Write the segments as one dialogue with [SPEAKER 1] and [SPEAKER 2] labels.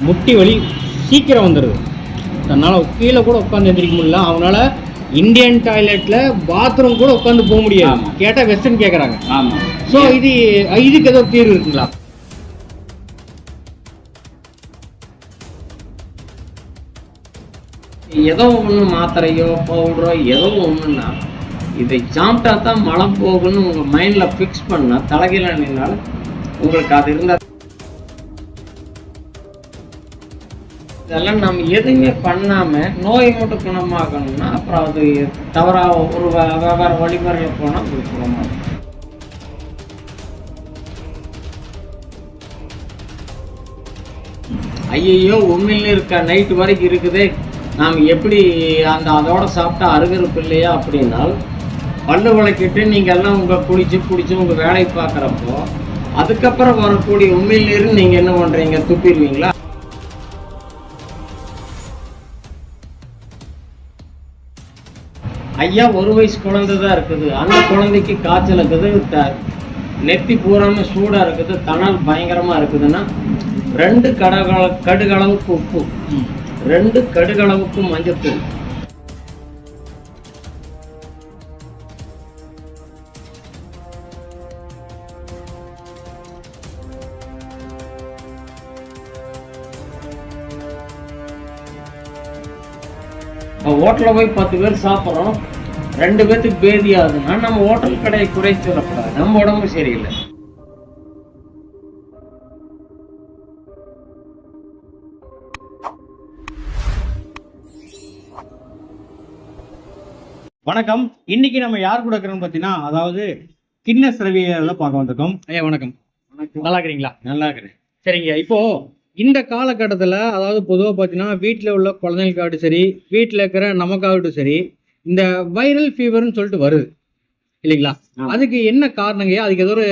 [SPEAKER 1] முட்டி வலி சீக்கிரம் வந்துடுது தன்னால் கீழே கூட உட்காந்து எந்திரிக்க முடியல. அவனால இந்தியன் டாய்லெட்ல பாத்ரூம் கூட உட்காந்து போக முடியாது. கேட்டால் வெஸ்டர்ன் கேட்குறாங்க
[SPEAKER 2] ஆமா.
[SPEAKER 1] ஸோ இது இதுக்கு ஏதோ தீர்வு இருக்குங்களா?
[SPEAKER 2] ஏதோ ஒண்ணு மாத்திரையோ பவுடரோ ஏதோ ஒண்ணுன்னா இதை சாப்பிட்டா தான் மழை போகுன்னு உங்க மைண்ட்ல ஃபிக்ஸ் பண்ணா தலைகீழ நின்னாலும் உங்களுக்கு அது இருந்தா இதெல்லாம் நம்ம எதுவுமே பண்ணாம நோய் மட்டும் குணமாகணும்னா அப்புறம் அது தவறா ஒரு வே- வெவ்வேறு வழிமுறையில் போனா அது குணமாகும். ஐயையோ உண்மையில இருக்கா? நைட்டு வரைக்கும் இருக்குதே. நாம் எப்படி அந்த அதோட சாப்பிட்டா அருகருப்பு இல்லையா அப்படின்னால் பல்லு விளக்கிட்டு நீங்க எல்லாம் உங்கள் குளிச்சு குடிச்சு உங்க வேலையை பார்க்குறப்போ அதுக்கப்புறம் வரக்கூடிய உண்மையிலிருந்து நீங்க என்ன பண்றீங்க? துப்பிடுவீங்களா? ஐயா ஒரு வயசு குழந்தை தான் இருக்குது. அந்த குழந்தைக்கு காய்ச்சல் இருக்குது. த- நெத்தி பூராம சூடா இருக்குது. தணல் பயங்கரமா இருக்குதுன்னா ரெண்டு கடகள கடுகளவுக்கு உப்பு. ரெண்டு கடுகளவுக்கு மஞ்சத்தூள். ஹோட்டலில் போய் பத்து பேர் சாப்பிட்றோம். ரெண்டு பேர்த்துக்கு பேதி ஆகுதுன்னா நம்ம ஹோட்டல் கடையை குறைத்து சொல்லக்கூடாது. நம்ம உடம்பு சரியில்லை.
[SPEAKER 1] வணக்கம். இன்னைக்கு நம்ம யார் கூட இருக்கிறோம்னு பார்த்தீங்கன்னா அதாவது கின்னஸ் ரவியெல்லாம் பார்க்க வந்திருக்கோம். ஐயா வணக்கம். நல்லா இருக்கிறீங்களா?
[SPEAKER 2] நல்லா இருக்கிறேன்.
[SPEAKER 1] சரிங்க. இப்போ இந்த காலகட்டத்தில் அதாவது பொதுவாக பார்த்தீங்கன்னா வீட்டில் உள்ள குழந்தைங்களுக்காகட்டும் சரி வீட்டில் இருக்கிற நமக்காகட்டும் சரி இந்த வைரல் ஃபீவர்னு சொல்லிட்டு வருது. இல்லைங்களா. அதுக்கு என்ன காரணங்கய்யா அதுக்கு ஏதோ ஒரு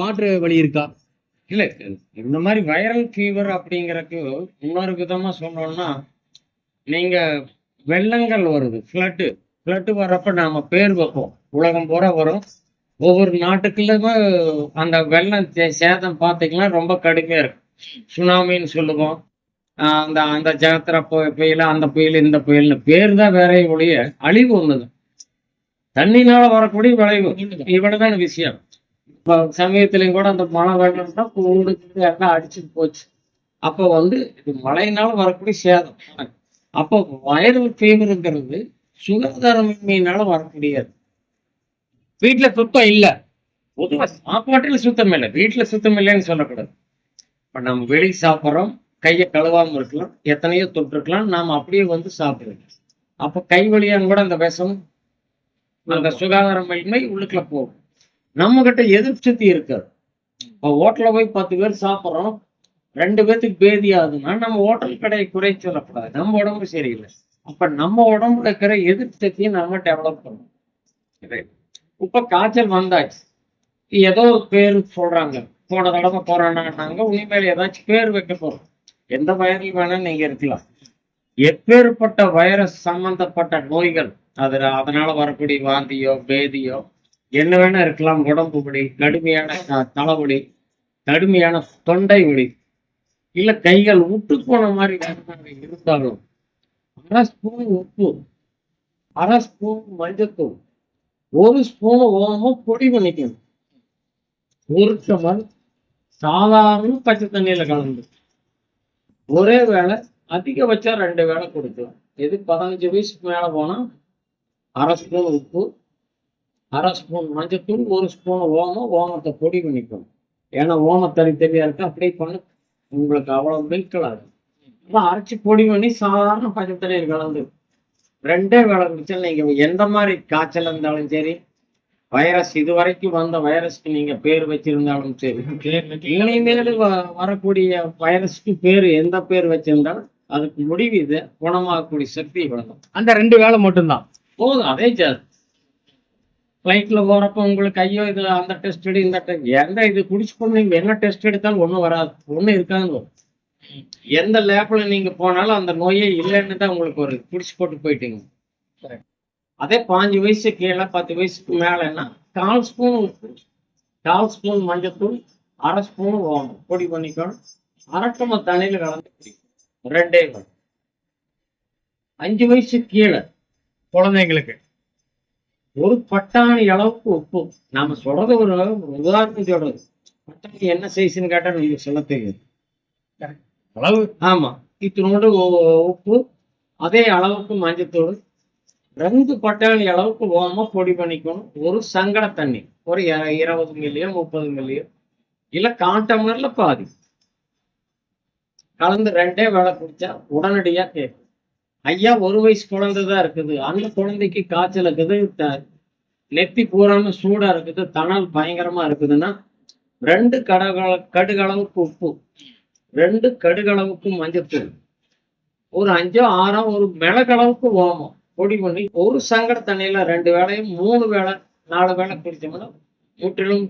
[SPEAKER 1] மாற்று வழி இருக்கா?
[SPEAKER 2] இல்ல இந்த மாதிரி வைரல் ஃபீவர் அப்படிங்கறதுக்கு இன்னொரு விதமா சொல்லணும்னா நீங்க வெள்ளங்கள் வருது ஃப்ளட்டு ஃப்ளட்டு வர்றப்ப நாம பேர் வைப்போம். உலகம் பூரா வரும். ஒவ்வொரு நாட்டுக்குள்ளுமே அந்த வெள்ளம் சேதம் பார்த்தீங்கன்னா ரொம்ப கடுமையா இருக்கும் சுனாமின்னு சொல்லுவோம். ஆஹ் அந்த அந்த ஜாத்திர புயல் அந்த புயல் இந்த புயல்னு பேர் தான் வேற ஒழிய அழிவு ஒண்ணுதான். தண்ணினால வரக்கூடிய விளைவு இவ்வளவுதான் விஷயம். இப்போ சமயத்திலையும் கூட அந்த மழை வெள்ளம்னா கூடு எல்லாம் அடிச்சுட்டு போச்சு. அப்போ வந்து இது மழையினால வரக்கூடிய சேதம். அப்போ வைரல் ஃபீவருங்கிறது சுகாதாரமின்மையினால வரக்கூடியது
[SPEAKER 1] வீட்டில் சுத்தம் இல்லை.
[SPEAKER 2] பொதுவாக சாப்பாட்டில் சுத்தம் இல்லை. வீட்டில் சுத்தம் இல்லைன்னு சொல்லக்கூடாது. இப்போ நம்ம வெளி சாப்பிட்றோம் கையை கழுவாம இருக்கலாம் எத்தனையோ தொட்டிருக்கலாம் நாம் அப்படியே வந்து சாப்பிடுறோம். அப்போ கை வழியாக கூட அந்த விஷம் அந்த சுகாதாரமின்மை உள்ளுக்குள்ள போகும். நம்ம கிட்ட எதிர்ப்பு சக்தி இருக்காது. இப்போ ஹோட்டலில் போய் பத்து பேர் சாப்பிட்றோம் ரெண்டு பேர்த்துக்கு பேதி ஆகுதுன்னா நம்ம ஹோட்டல் கடையை குறை சொல்லக்கூடாது. நம்ம உடம்பு சரியில்லை. அப்ப நம்ம உடம்புல இருக்கிற எதிர்ப்பு சக்தியை நம்ம டெவலப் பண்ணணும். இப்ப காய்ச்சல் வந்தாச்சு. ஏதோ ஒரு பேர் சொல்றாங்க. போன தடவை கொரோனான்னாங்க உண்மையில ஏதாச்சும் பேர் வைக்க போறோம். எந்த வயரில் வேணா நீங்க இருக்கலாம். எப்பேற்பட்ட வைரஸ் சம்பந்தப்பட்ட நோய்கள் அது அதனால வரக்கூடிய வாந்தியோ பேதியோ என்ன வேணா இருக்கலாம். உடம்பு வலி கடுமையான த- தலைவலி கடுமையான தொண்டை வலி இல்ல கைகள் விட்டு போன மாதிரி இருந்தாலும் அரை ஸ்பூன் உப்பு அரை ஸ்பூன் மஞ்சத்தூள் ஒரு ஸ்பூன் ஓமம் பொடி பண்ணிக்கணும். ஒரு டம்ளர் சாதாரண பச்சை தண்ணியில கலந்து. ஒரே வேளை அதிகபட்சம் ரெண்டு வேளை கொடுக்கலாம். எது பதினஞ்சு வயசுக்கு மேல போனா அரை ஸ்பூன் உப்பு அரை ஸ்பூன் மஞ்சத்தூள் ஒரு ஸ்பூன் ஓமம் ஓமத்தை பொடி பண்ணிக்கணும். ஏன்னா ஓமம் தனித்தனியா இருக்கு அப்படியே பண்ண. உங்களுக்கு அவ்வளவு மில்கலாது அரைச்சு அரைச்சி பொடி பண்ணி சாதாரண பச்சை தண்ணியில் கலந்து. ரெண்டே வேலை குடிச்சா நீங்க எந்த மாதிரி காய்ச்சல் இருந்தாலும் சரி வைரஸ் இது வரைக்கும் வந்த வைரஸ்க்கு நீங்க பேர் வச்சிருந்தாலும் சரி. இனிமேல் வரக்கூடிய வைரஸ்க்கு பேர் எந்த பேர் வச்சிருந்தாலும் அதுக்கு முடிவு இது. குணமாகக்கூடிய சக்தி இவ்வளவுதான்.
[SPEAKER 1] அந்த ரெண்டு வேலை மட்டும்தான்.
[SPEAKER 2] போதும் அதே சார். ஃப்ளைட்ல போறப்ப உங்களுக்கு ஐயோ இது அந்த டெஸ்ட் எடு இந்த டெஸ்ட் எந்த இது குடிச்சு போட்டு நீங்க என்ன டெஸ்ட் எடுத்தாலும் ஒண்ணும் வராது. ஒண்ணும் இருக்காது எந்த லேப்ல நீங்க போனாலும் அந்த நோயே இல்லைன்னு தான் உங்களுக்கு ஒரு குடிச்சு போட்டு போயிட்டீங்க. அதே பாஞ்சு வயசு கீழே பத்து வயசுக்கு மேலன்னா கால் ஸ்பூன் உப்பு கால் ஸ்பூன் மஞ்சத்தூள் அரை ஸ்பூன் ஓமம். பொடி பண்ணிக்கணும். அரட்டம தண்ணியில கலந்து ரெண்டே. அஞ்சு வயசு கீழே
[SPEAKER 1] குழந்தைங்களுக்கு
[SPEAKER 2] ஒரு பட்டாணி அளவுக்கு உப்பு. நாம சொல்றது ஒரு உதாரணம் சொல்றது பட்டாணி என்ன சைஸ்ன்னு கேட்டா நீங்க சொல்ல தெரியாது.
[SPEAKER 1] அளவு?
[SPEAKER 2] ஆமா. இத்தினோடு உப்பு அதே அளவுக்கு மஞ்சத்தூள் ரெண்டு பட்டாணி அளவுக்கு ஓம பொடி பண்ணிக்கணும். ஒரு சங்கட தண்ணி. ஒரு இருபது மில்லியோ முப்பது மில்லியோ. இல்ல காண்டமர்ல பாதி. கலந்து ரெண்டே வேலை குடிச்சா உடனடியா கேட்கும் ஐயா ஒரு வயசு குழந்தை தான் இருக்குது. அந்த குழந்தைக்கு காய்ச்சல் இருக்குது. நெத்தி பூராம சூடா இருக்குது. தணல் பயங்கரமா இருக்குதுன்னா ரெண்டு கடகள கடுகளவுக்கு உப்பு. ரெண்டு கடுகளவுக்கு மஞ்சத்தூள். ஒரு அஞ்சோ ஆறோ ஒரு மிளகளவுக்கு ஓமம். பொடி பண்ணி ஒரு சங்கட தண்ணியில ரெண்டு வேளையும் மூணு வேளை நாலு வேளை குடிச்சோம்னா முற்றிலும்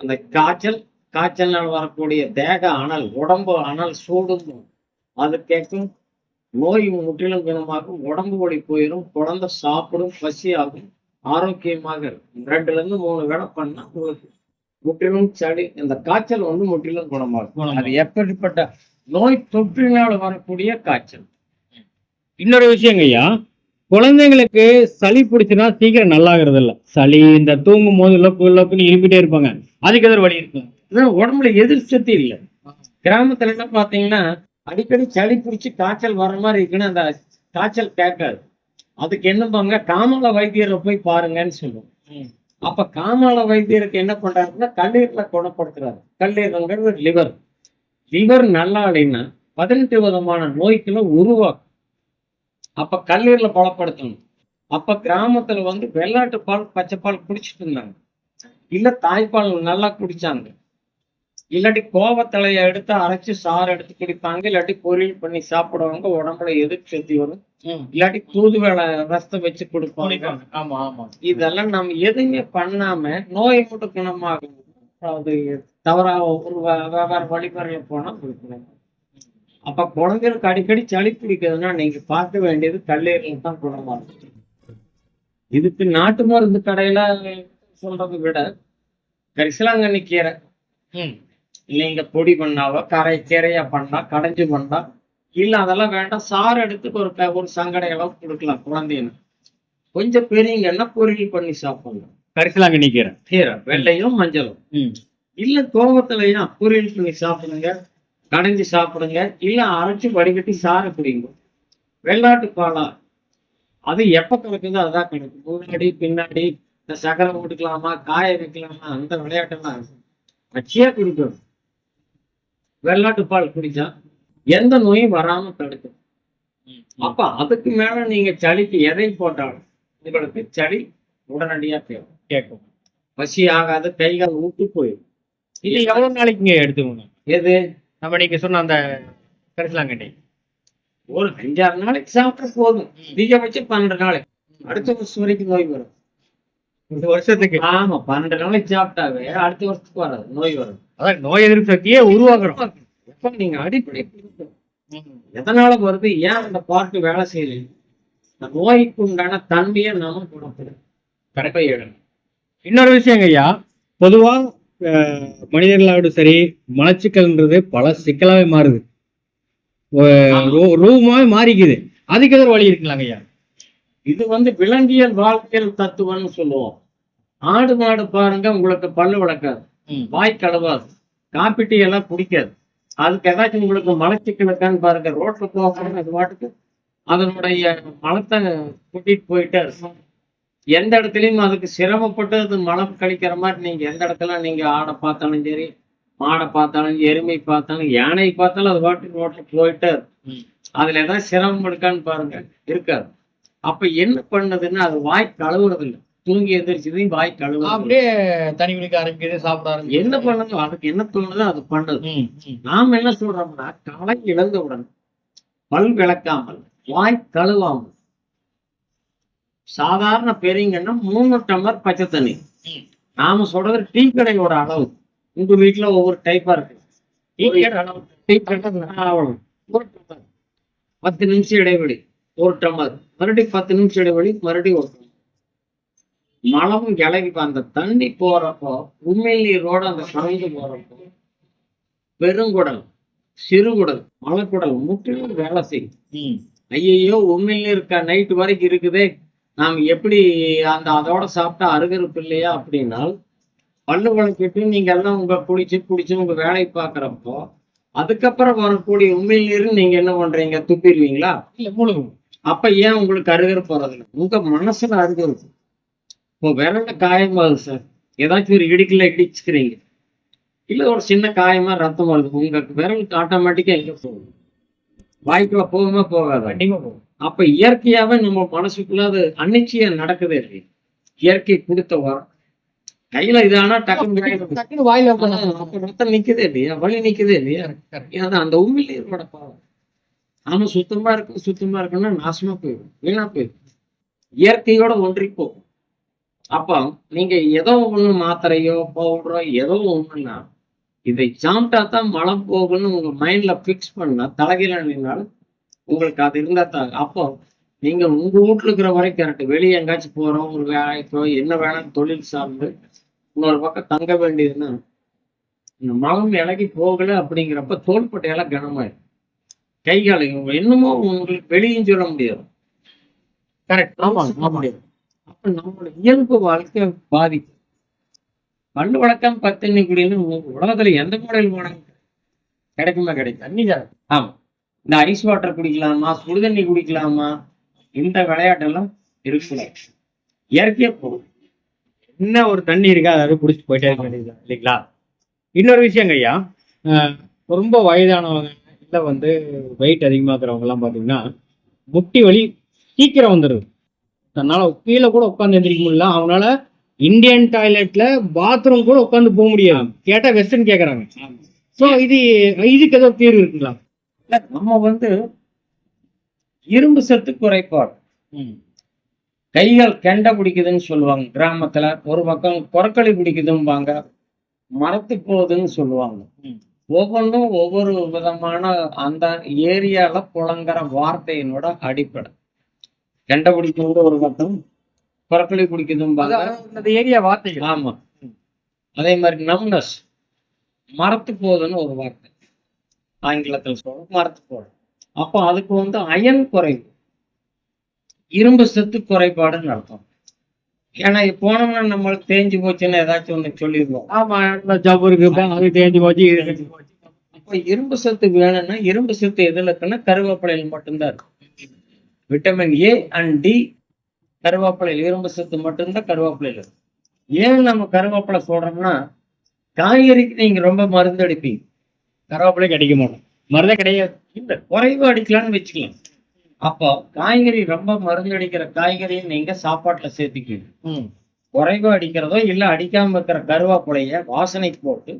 [SPEAKER 2] அந்த காய்ச்சல் காய்ச்சல்னால் வரக்கூடிய தேக அனல் உடம்பு அனல் சூடும். அது கேட்கும் நோய் முற்றிலும் குணமாகும் உடம்பு வலி போயிடும் குழந்தை சாப்பிடும் பசி ஆகும் ஆரோக்கியமாக இருக்கும். ரெண்டுல இருந்து மூணு வேளை பண்ணா உங்களுக்கு முற்றிலும் சளி இந்த காய்ச்சல் வந்து முற்றிலும் குணமாகும்.
[SPEAKER 1] குணமாகும்.
[SPEAKER 2] அது எப்படிப்பட்ட நோய் தொற்றினால் வரக்கூடிய காய்ச்சல்.
[SPEAKER 1] இன்னொரு விஷயங்க ஐயா குழந்தைங்களுக்கு சளி பிடிச்சுன்னா சீக்கிரம் நல்லாகிறது இல்லை சளி இந்த தூங்கும் போது லொக்கு லொக்குன்னு இருப்பிட்டே இருப்பாங்க. அதுக்கு எதிர் வழி இருக்கும்
[SPEAKER 2] அதான் உடம்புல எதிர் சக்தி இல்லை. கிராமத்துல என்ன பாத்தீங்கன்னா அடிக்கடி சளி பிடிச்சி காய்ச்சல் வர மாதிரி இருக்குன்னு அந்த காய்ச்சல் கேட்காது. அதுக்கு என்னப்பாங்க காமல வைத்தியரை போய் பாருங்கன்னு சொல்லுவோம். அப்ப காமல வைத்தியருக்கு என்ன பண்றாருன்னா கல்லீரல குணப்படுத்துறாரு. கல்லீரல்ங்கிறது லிவர் லிவர் நல்லா இல்லைன்னா பதினெட்டு விதமான நோய்களை உருவாக்கும். அப்ப கல்லீரலை பலப்படுத்தணும். அப்ப கிராமத்துல வந்து வெள்ளாட்டு பால் பச்சை பால் குடிச்சிட்டு இருந்தாங்க. இல்ல தாய்ப்பால் நல்லா குடிச்சாங்க. இல்லாட்டி கோவத்தலையை எடுத்து அரைச்சு சாறு எடுத்து குடிப்பாங்க. இல்லாட்டி பொரியல் பண்ணி சாப்பிடுவாங்க. உடம்புல எதிர்ப்பு சக்தி வரும். இல்லாட்டி தூதுவளை ரசத்தை வச்சு கொடுப்பாங்க.
[SPEAKER 1] ஆமா ஆமா.
[SPEAKER 2] இதெல்லாம் நம்ம எதுவுமே பண்ணாம நோய் மட்டும் குணமாகும் அது தவறா ஒரு வேற வழிமுறையில போனா கொடுக்கணும். அப்ப குழந்தைகளுக்கு அடிக்கடி சளி பிடிக்குதுன்னா நீங்க பார்க்க வேண்டியது கல்லீரல் தான் குணமாகும் இதுக்கு நாட்டு மருந்து கடையில சொல்றதை விட கரிசலாங்கண்ணி கீரை. நீங்க பொடி பண்ணாவோ கரை கீரையா பண்ணா கடைஞ்சு பண்ணா இல்ல அதெல்லாம் வேண்டாம். சாறு எடுத்து ஒரு ஒரு சங்கடை அளவு கொடுக்கலாம் குழந்தைன்னு கொஞ்சம் பெரியங்கன்னா பொரியல் பண்ணி சாப்பிடலாம்
[SPEAKER 1] கரிசலாங்க நிக்கிறேன்
[SPEAKER 2] கீரை வெள்ளையும் மஞ்சளும். இல்ல கோவத்துலயும் பொரியல் பண்ணி சாப்பிடுங்க. கடைஞ்சு சாப்பிடுங்க. இல்ல அரைச்சு வடிகட்டி சாறு குடிங்க. வெள்ளாட்டு பாலா அது எப்ப கிடைக்குதோ அதான் கிடைக்கும் முன்னாடி பின்னாடி இந்த சக்கரை போட்டுக்கலாமா காய வைக்கலாமா அந்த விளையாட்டெல்லாம் பச்சையா குடிக்கணும். வெள்ளாட்டு பால் குடிச்சா எந்த நோயும் வராம தடுக்கும். அப்ப அதுக்கு மேல நீங்க சளிக்கு எதை போட்டாலும் உங்களுக்கு சளி உடனடியா தேவை.
[SPEAKER 1] கேட்கும்.
[SPEAKER 2] பசி ஆகாது கைகால் ஊட்டு போயிடும்.
[SPEAKER 1] இது எவ்வளவு நாளைக்கு எடுத்துக்கணும்?
[SPEAKER 2] எது?
[SPEAKER 1] நம்ம நீங்க சொன்ன அந்த கரிசலாங்கண்ணி.
[SPEAKER 2] ஒரு அஞ்சாறு நாளைக்கு சாப்பிட்டா போதும். அதிகபட்சம் பன்னெண்டு நாளைக்கு அடுத்த வருஷம் வரைக்கும் நோய் வரும்.
[SPEAKER 1] இந்த வருஷத்துக்கு?
[SPEAKER 2] ஆமா பன்னெண்டு நாளைக்கு சாப்பிட்டாவே அடுத்த வருஷத்துக்கு வராது நோய் வரும்.
[SPEAKER 1] அதான் நோய் எதிர்ப்பு சக்தியே உருவாக்குறோம்
[SPEAKER 2] எப்ப நீங்க அடிப்படை. எதனால வருது? ஏன் அந்த பார்ட் வேலை செய்யல இந்த நோய்க்கு உண்டான தன்மையை நாம குணப்படும் கரெக்டா
[SPEAKER 1] இன்னொரு விஷயங்க ஐயா பொதுவா அஹ், மனிதர்களாகட்டும் சரி மலச்சிக்கல்ன்றது பல சிக்கலாவே மாறுது. ஒ- ரூ- ரூபமாவே மாறிக்குது. அதுக்கு எதிர் வழி இருக்குங்களாங்க ஐயா?
[SPEAKER 2] இது வந்து விலங்கியல் வாழ்க்கையல் தத்துவம்னு சொல்லுவோம். ஆடு மாடு பாருங்க உங்களுக்கு பல்லு விளக்காது வாய் கழுவாது காப்பி டீ எல்லாம் குடிக்காது. அதுக்கு ஏதாச்சும் உங்களுக்கு மலச்சிக்கலுக்கான்னு பாருங்க ரோட்ல போக அது பாட்டுக்கு. அதனுடைய மலத்தை கூட்டிட்டு போயிட்டே இருக்கும் எந்த இடத்துலயும் அதுக்கு சிரமப்பட்டு அது மலம் கழிக்கிற மாதிரி நீங்க எந்த இடத்துல நீங்க ஆடை பார்த்தாலும் சரி மாடை பார்த்தாலும் எருமை பார்த்தாலும் யானை பார்த்தாலும் அது பாட்டுக்கு ரோட்ல போயிட்டே இருக்கும். அதுல ஏதாவது சிரமம் இருக்கான்னு பாருங்க. இருக்காது. அப்ப என்ன பண்ணுதுன்னா அது வாய் கழுவுறது இல்லை தூங்கி எந்திரிச்சதையும் வாய் இல்ல.
[SPEAKER 1] அப்படியே தனி குளிக்க ஆரம்பிக்குது சாப்பிட
[SPEAKER 2] என்ன பண்ணுதோ அதுக்கு என்ன தோணுதோ அது பண்ணுது. நாம என்ன சொல்றோம்னா காலை இழந்தவுடன் பல் விளக்காமல் வாய் கழுவாமல் சாதாரண பெரியங்கன்னா மூணு டம்ளர் பச்சை தண்ணி. நாம சொல்றது டீ கடையோட அளவு. உங்க வீட்டுல ஒவ்வொரு டைப்பா இருக்கு. பத்து நிமிஷம் இடைவெளி. ஒரு டம்ளர். மறுபடியும் பத்து நிமிஷம் இடைவெளி மறுபடியும் ஒரு மலம் கிளவி அந்த தண்ணி போறப்போ உண்மையில் நீரோட அந்த கலந்து போறப்போ பெருங்குடல் சிறுகுடல் மலக்குடல் முற்றிலும் வேலை செய்யும். ஐயையோ உண்மையில இருக்கா நைட்டு வரைக்கும் இருக்குதே. நாம் எப்படி அந்த அதோட சாப்பிட்டா அருகருப்பு இல்லையா அப்படின்னால் பல்லு வளர்க்கிட்டு நீங்க எல்லாம் உங்க குடிச்சு குடிச்சு உங்க வேலையை பார்க்கறப்போ அதுக்கப்புறம் வரக்கூடிய உண்மையிலிருந்து நீங்க என்ன பண்றீங்க? துப்பிடுவீங்களா?
[SPEAKER 1] இல்ல முழுகும்.
[SPEAKER 2] அப்ப ஏன் உங்களுக்கு அருகருப்பு வர்றதில்ல உங்க மனசுல அருகருப்பு. இப்போ விரல்ல காயமாகுது சார். ஏதாச்சும் ஒரு இடிக்கல இடிச்சுக்கிறீங்க. இல்ல ஒரு சின்ன காயமா ரத்தம் வருது உங்க விரலுக்கு ஆட்டோமேட்டிக்கா எங்க போகும்? வாய்க்குள்ள போகுமா போகாதா?
[SPEAKER 1] கண்டிப்பா போகும்.
[SPEAKER 2] அப்ப இயற்கையாவே நம்ம மனசுக்குள்ள அது அன்னிச்சையா நடக்குதே இல்லையா. இயற்கை கொடுத்த வரம் கையில இதானா டக்குன்னு
[SPEAKER 1] வாயில
[SPEAKER 2] ரத்தம் நிக்குதே இல்லையா? வலி நிக்குதே இல்லையா? அந்த உண்மையிலேயோட பாவம். நாம சுத்தமா இருக்கு சுத்தமா இருக்குன்னா நாசமா போயிடும் வீணா போயிடும். இயற்கையோட ஒன்றி போகும். அப்போ நீங்க ஏதோ ஒண்ணு மாத்திரையோ பவுடரோ ஏதோ ஒண்ணுன்னா இதை சாப்பிட்டா தான் மலம் போகும்னு உங்க மைண்ட்ல ஃபிக்ஸ் பண்ணா தலைகீழ நின்னால் உங்களுக்கு அது இருந்தா தான். அப்போ நீங்க உங்க வீட்டுல இருக்கிற வரைக்கும் கரெக்ட் வெளியே எங்காச்சும் போறோம் ஒரு வேலைக்கோ என்ன வேணாலும் தொழில் சார்ந்து இன்னொரு பக்கம் தங்க வேண்டியதுன்னா இந்த மலம் இலகி போகல அப்படிங்கிறப்ப தோள்பட்டையெல்லாம் கனமாயிடும். கை கால் என்னமோ உங்களுக்கு வெளியும் சொல்ல முடியாது.
[SPEAKER 1] கரெக்ட் ஆமா ஆமா
[SPEAKER 2] அப்ப நம்மளோட இயல்பு வாழ்க்கை பாதிக்கும். பல்லு வழக்கம் பத்தண்ணி குடின்னு உலகத்துல எந்த மாடல் மாடல் கிடைக்குமா? கிடைக்கும்
[SPEAKER 1] தண்ணி சார்
[SPEAKER 2] ஆமா. இந்த ஐஸ் வாட்டர் குடிக்கலாமா? சுடுதண்ணி குடிக்கலாமா? இந்த விளையாட்டெல்லாம் இருக்கக்கூடாது இயற்கையா போகும்
[SPEAKER 1] என்ன ஒரு தண்ணி இருக்கா? அதை குடிச்சு போயிட்டே இருக்க வேண்டியதுதான் இல்லைங்களா? இன்னொரு விஷயங்க ஐயா. ரொம்ப வயதானவங்க இல்ல வந்து வெயிட் அதிகமா இருக்கிறவங்க எல்லாம் பாத்தீங்கன்னா முட்டி வலி சீக்கிரம் வந்துடுது தன்னால கீழே கூட உட்காந்து எந்திரிக்க முடியல. அவனால இந்தியன் டாய்லெட்ல பாத்ரூம் கூட உட்காந்து போக முடியாது. கேட்டா வெஸ்டர்ன் கேக்குறாங்க. சோ இது இதுக்கு ஏதோ தீர்வு இருக்குங்களா?
[SPEAKER 2] நம்ம வந்து இரும்பு சத்து குறைபாடு. கைகள் கெண்டை பிடிக்குதுன்னு சொல்லுவாங்க கிராமத்துல. ஒரு பக்கம் கொரக்களி பிடிக்குதும்பாங்க. மரத்து போகுதுன்னு சொல்லுவாங்க. ஒவ்வொன்றும் ஒவ்வொரு விதமான அந்த ஏரியால புழங்குற வார்த்தையினோட அடிப்படை. கெண்டை பிடிக்குது ஒரு பக்கம் கொரக்களி பிடிக்குதும்பாங்க
[SPEAKER 1] அந்த ஏரியா வார்த்தைகள்.
[SPEAKER 2] ஆமா. அதே மாதிரி நம்னஸ் மரத்து போகுதுன்னு ஒரு வார்த்தை. ஆங்கிலத்துல சொல்ல மரத்து போகுது அப்போ அதுக்கு வந்து அயன் குறைவு. இரும்பு சத்து குறைபாடுன்னு அர்த்தம். ஏன்னா போனோம்னா நம்மளுக்கு தேஞ்சு போச்சுன்னு ஏதாச்சும் ஒண்ணு சொல்லிடுவோம்.
[SPEAKER 1] ஆமா ஜவ்வு இருக்கு அது தேஞ்சு போச்சு
[SPEAKER 2] அப்போ இரும்பு சத்து வேணும்னா இரும்பு சத்து எதுல இருக்குன்னா கருவேப்பிலையில் மட்டும்தான் இருக்கு விட்டமின் ஏ அண்ட் டி கருவேப்பிலையில் இரும்பு சத்து மட்டும்தான் கருவேப்பிலையில் ஏன் நம்ம கருவேப்பிலை சொல்றோம்னா காய்கறிக்கு நீங்க ரொம்ப மருந்து அடிப்பீங்க.
[SPEAKER 1] கருவேப்பிலை கிடைக்க மாட்டோம். மருந்தே கிடையாது.
[SPEAKER 2] இல்ல குறைவு அடிக்கலாம்னு வச்சுக்கலாம். அப்போ காய்கறி ரொம்ப மருந்து அடிக்கிற காய்கறியை நீங்க சாப்பாட்டுல சேர்த்துக்குவீங்க
[SPEAKER 1] ம்.
[SPEAKER 2] குறைவு அடிக்கிறதோ இல்ல அடிக்காம இருக்கிற கருவேப்பிலைய வாசனைக்கு போட்டு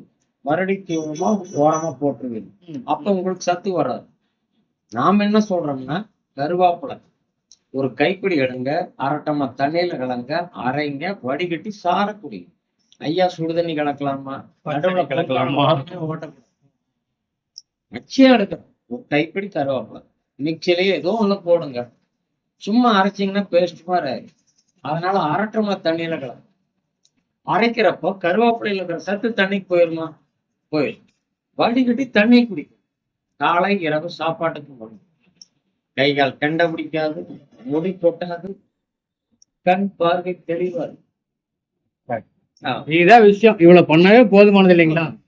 [SPEAKER 2] மறுபடி தீவிரமா ஓரமா போட்டுருவீங்க. அப்ப உங்களுக்கு சத்து வராது. நாம என்ன சொல்றோம்னா கருவேப்பிலை ஒரு கைப்பிடி எடுங்க அரட்டமா தண்ணியில கலங்க அரைங்க வடிகட்டி சார குடிங்க ஐயா சுடுதண்ணி கலக்கலாமா? நடுவுல
[SPEAKER 1] கலக்கலாமா?
[SPEAKER 2] ஓட்டக்கூடாது அச்சியா எடுக்கணும் ஒரு கைப்பிடி கருவேப்பிலை. மிக்சிலேயே ஏதோ ஒண்ணு போடுங்க. சும்மா அரைச்சிங்கன்னா பேஸ்ட் மாதிரி ஆயிடும் அதனால அரட்டமா தண்ணியில கலங்க. அரைக்கிறப்போ கருவேப்பிலையில இருக்கிற சத்து தண்ணிக்கு போயிருமா? போயிடும் வடிகட்டி தண்ணி குடிக்கும் காலை இரவு சாப்பாட்டுக்கு போடும் கை கால் கண்ட பிடிக்காது. முடி கொட்டாது. கண் பார்வை தெளிவாது.
[SPEAKER 1] இதுதான் விஷயம். இவ்வளவு பண்ணவே போதுமானது இல்லைங்களா?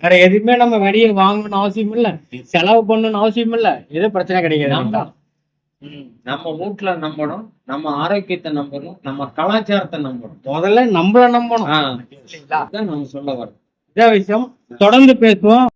[SPEAKER 1] வேற எதுவுமே நம்ம வெளியே வாங்கணும்னு அவசியம் இல்ல. செலவு பண்ணணும்னு அவசியம் இல்ல. எதுவும் பிரச்சனை கிடையாது
[SPEAKER 2] நம்ம வீட்டுல நம்பணும். நம்ம ஆரோக்கியத்தை நம்பணும். நம்ம கலாச்சாரத்தை நம்பணும்.
[SPEAKER 1] முதல்ல நம்மள நம்பணும்.
[SPEAKER 2] நம்ம சொல்ல வரோம்
[SPEAKER 1] இதான் விஷயம். தொடர்ந்து பேசுவோம்.